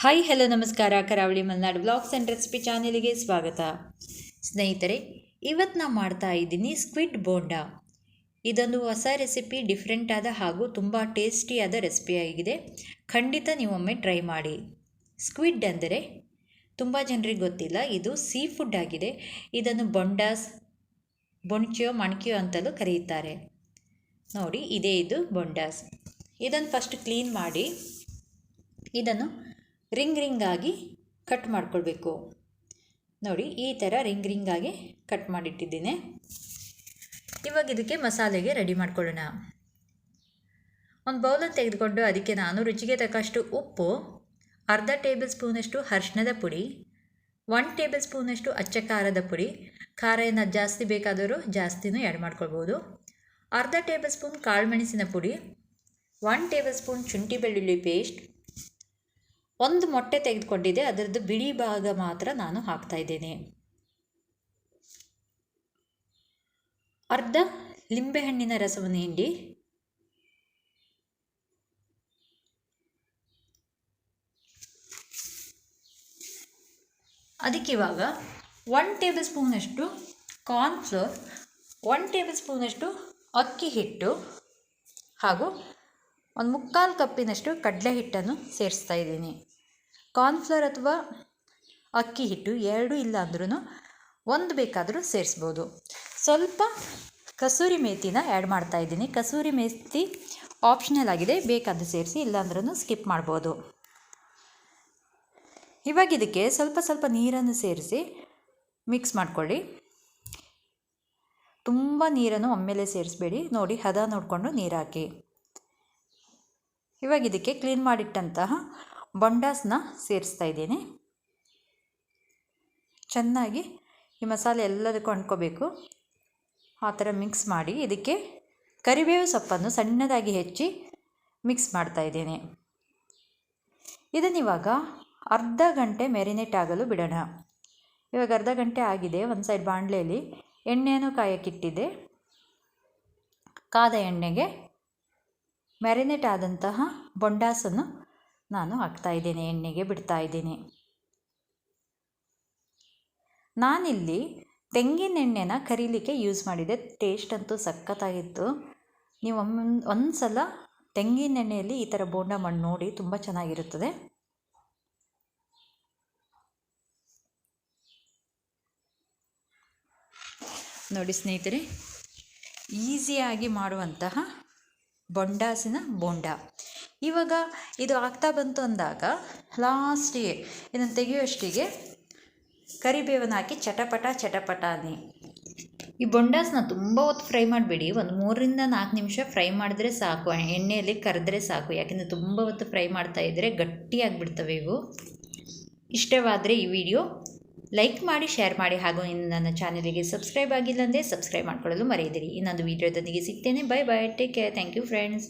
Hi hello ನಮಸ್ಕಾರ. ಕರಾವಳಿ Malenadu blogs and recipe ಚಾನೆಲ್ಗೆ ಸ್ವಾಗತ. ಸ್ನೇಹಿತರೆ ಇವತ್ತು ನಾನು ಮಾಡ್ತಾ ಇದ್ದೀನಿ ಸ್ಕ್ವಿಡ್ ಬೋಂಡಾ ಇದೊಂದು ಹೊಸ ರೆಸಿಪಿ ಡಿಫ್ರೆಂಟ್ ಆದ ಹಾಗೂ ತುಂಬ ಟೇಸ್ಟಿಯಾದ ರೆಸಿಪಿ ಆಗಿದೆ. ಖಂಡಿತ ನೀವೊಮ್ಮೆ ಟ್ರೈ ಮಾಡಿ. ಸ್ಕ್ವಿಡ್ ಅಂದರೆ ತುಂಬ ಜನರಿಗೆ ಗೊತ್ತಿಲ್ಲ, ಇದು ಸೀ ಫುಡ್ ಆಗಿದೆ. ಇದನ್ನು ಬೊಂಡಾಸ್ ಬೊಣ್ಚಿಯೋ ಮಣ್ಕಿಯೋ ಅಂತಲೂ ಕರೆಯುತ್ತಾರೆ. ನೋಡಿ, ಇದೇ ಇದು ಬೊಂಡಾಸ್ ಇದನ್ನು ಫಸ್ಟ್ ಕ್ಲೀನ್ ಮಾಡಿ, ಇದನ್ನು ರಿಂಗ್ ರಿಂಗಾಗಿ ಕಟ್ ಮಾಡ್ಕೊಳ್ಬೇಕು. ನೋಡಿ, ಈ ಥರ ರಿಂಗ್ ರಿಂಗಾಗಿ ಕಟ್ ಮಾಡಿಟ್ಟಿದ್ದೀನಿ. ಇವಾಗ ಇದಕ್ಕೆ ಮಸಾಲೆಗೆ ರೆಡಿ ಮಾಡ್ಕೊಳ್ಳೋಣ. ಒಂದು ಬೌಲನ್ನು ತೆಗೆದುಕೊಂಡು ಅದಕ್ಕೆ ನಾನು ರುಚಿಗೆ ತಕ್ಕಷ್ಟು ಉಪ್ಪು, ಅರ್ಧ ಟೇಬಲ್ ಸ್ಪೂನಷ್ಟು ಅರ್ಶಿಣದ ಪುಡಿ ಒನ್ ಟೇಬಲ್ ಸ್ಪೂನಷ್ಟು ಅಚ್ಚ ಖಾರದ ಪುಡಿ, ಖಾರ ಏನು ಜಾಸ್ತಿ ಬೇಕಾದರೂ ಜಾಸ್ತಿನೂ ಆ್ಯಡ್ ಮಾಡ್ಕೊಳ್ಬೋದು. ಅರ್ಧ ಟೇಬಲ್ ಸ್ಪೂನ್ ಕಾಳುಮೆಣಸಿನ ಪುಡಿ ಒನ್ ಟೇಬಲ್ ಸ್ಪೂನ್ ಶುಂಠಿ ಬೆಳ್ಳುಳ್ಳಿ ಪೇಸ್ಟ್ ಒಂದು ಮೊಟ್ಟೆ ತೆಗೆದುಕೊಂಡಿದ್ದೆ ಅದರದ್ದು ಬಿಳಿ ಭಾಗ ಮಾತ್ರ ನಾನು ಹಾಕ್ತಾ ಇದ್ದೇನೆ. ಅರ್ಧ ಲಿಂಬೆಹಣ್ಣಿನ ರಸವನ್ನು ಹಿಂಡಿ ಅದಕ್ಕಿವಾಗ ಒನ್ ಟೇಬಲ್ ಸ್ಪೂನಷ್ಟು ಕಾರ್ನ್ಫ್ಲೋರ್ ಒನ್ ಟೇಬಲ್ ಸ್ಪೂನಷ್ಟು ಅಕ್ಕಿ ಹಿಟ್ಟು ಹಾಗೂ ಒಂದು ಮುಕ್ಕಾಲು ಕಪ್ಪಿನಷ್ಟು ಕಡಲೆ ಹಿಟ್ಟನ್ನು ಸೇರಿಸ್ತಾ ಇದ್ದೀನಿ. ಕಾರ್ನ್ಫ್ಲವರ್ ಅಥವಾ ಅಕ್ಕಿ ಹಿಟ್ಟು ಎರಡೂ ಇಲ್ಲ ಅಂದ್ರೂ ಒಂದು ಬೇಕಾದರೂ ಸೇರಿಸ್ಬೋದು. ಸ್ವಲ್ಪ ಕಸೂರಿ ಮೇಥಿನ ಆ್ಯಡ್ ಮಾಡ್ತಾ ಇದ್ದೀನಿ. ಕಸೂರಿ ಮೇಥಿ ಆಪ್ಷನಲ್ ಆಗಿದೆ. ಬೇಕಾದ ಸೇರಿಸಿ ಇಲ್ಲಾಂದ್ರೂ ಸ್ಕಿಪ್ ಮಾಡ್ಬೋದು. ಇವಾಗ ಇದಕ್ಕೆ ಸ್ವಲ್ಪ ಸ್ವಲ್ಪ ನೀರನ್ನು ಸೇರಿಸಿ ಮಿಕ್ಸ್ ಮಾಡ್ಕೊಳ್ಳಿ. ತುಂಬ ನೀರನ್ನು ಒಮ್ಮೆಲೆ ಸೇರಿಸ್ಬೇಡಿ. ನೋಡಿ, ಹದ ನೋಡಿಕೊಂಡು ನೀರು ಹಾಕಿ ಇವಾಗ ಇದಕ್ಕೆ ಕ್ಲೀನ್ ಮಾಡಿಟ್ಟಂತಹ ಬೊಂಡಾಸ್ನ ಸೇರಿಸ್ತಾ ಇದ್ದೀನಿ. ಚೆನ್ನಾಗಿ ಈ ಮಸಾಲೆ ಎಲ್ಲದಕ್ಕೂ ಅಂಟ್ಕೋಬೇಕು. ಆ ಥರ ಮಿಕ್ಸ್ ಮಾಡಿ ಇದಕ್ಕೆ ಕರಿಬೇವು ಸೊಪ್ಪನ್ನು ಸಣ್ಣದಾಗಿ ಹೆಚ್ಚಿ ಮಿಕ್ಸ್ ಮಾಡ್ತಾ ಇದ್ದೇನೆ. ಇದನ್ನಿವಾಗ ಅರ್ಧ ಗಂಟೆ ಮೆರಿನೇಟ್ ಆಗಲು ಬಿಡೋಣ. ಇವಾಗ ಅರ್ಧ ಗಂಟೆ ಆಗಿದೆ. ಒಂದು ಸೈಡ್ ಬಾಣಲೆಯಲ್ಲಿ ಎಣ್ಣೆಯನ್ನು ಕಾಯಕ್ಕಿಟ್ಟಿದ್ದೆ ಕಾದ ಎಣ್ಣೆಗೆ ಮ್ಯಾರಿನೇಟ್ ಆದಂತಹ ಬೊಂಡಾಸನ್ನು ನಾನು ಹಾಕ್ತಾ ಇದ್ದೇನೆ, ಎಣ್ಣೆಗೆ ಬಿಡ್ತಾ ಇದ್ದೀನಿ. ನಾನಿಲ್ಲಿ ತೆಂಗಿನ ಎಣ್ಣೆನ ಕರೀಲಿಕ್ಕೆ ಯೂಸ್ ಮಾಡಿದೆ. ಟೇಸ್ಟ್ ಅಂತೂ ಸಖತ್ತಾಗಿತ್ತು. ನೀವು ಒಂದು ಸಲ ತೆಂಗಿನ ಎಣ್ಣೆಯಲ್ಲಿ ಈ ಥರ ಬೋಂಡ ಮಣ್ಣು ನೋಡಿ, ತುಂಬ ಚೆನ್ನಾಗಿರುತ್ತದೆ. ನೋಡಿ ಸ್ನೇಹಿತರೆ ಈಸಿಯಾಗಿ ಮಾಡುವಂತಹ ಬೊಂಡಾಸಿನ ಬೋಂಡ. ಇವಾಗ ಇದು ಆಗ್ತಾ ಬಂತು ಅಂದಾಗ ಲಾಸ್ಟಿಗೆ ಇದನ್ನು ತೆಗೆಯುವಷ್ಟಿಗೆ ಕರಿಬೇವನ್ನು ಹಾಕಿ ಚಟಪಟ ಚಟಪಟ ಅನ್ನಿ. ಈ ಬೊಂಡಾಸ್ನ ತುಂಬ ಹೊತ್ತು ಫ್ರೈ ಮಾಡಬೇಡಿ. ಒಂದು ಮೂರರಿಂದ ನಾಲ್ಕು ನಿಮಿಷ ಫ್ರೈ ಮಾಡಿದ್ರೆ ಸಾಕು. ಎಣ್ಣೆಯಲ್ಲಿ ಕರೆದ್ರೆ ಸಾಕು. ಯಾಕೆಂದರೆ ತುಂಬ ಹೊತ್ತು ಫ್ರೈ ಮಾಡ್ತಾ ಇದ್ದರೆ ಗಟ್ಟಿಯಾಗಿಬಿಡ್ತವೆ ಇವು. ಇಷ್ಟವಾದರೆ ಈ ವಿಡಿಯೋ ಲೈಕ್ ಮಾಡಿ, ಶೇರ್ ಮಾಡಿ. ಹಾಗೂ ಇನ್ನು ನನ್ನ ಚಾನಲಿಗೆ ಸಬ್ಸ್ಕ್ರೈಬ್ ಆಗಿಲ್ಲ ಅಂದರೆ ಸಬ್ಸ್ಕ್ರೈಬ್ ಮಾಡ್ಕೊಳ್ಳಲು ಮರೆಯದಿರಿ. ಇನ್ನೊಂದು ವೀಡಿಯೋದೊಂದಿಗೆ ಸಿಗ್ತೇನೆ. Bye bye take care thank you friends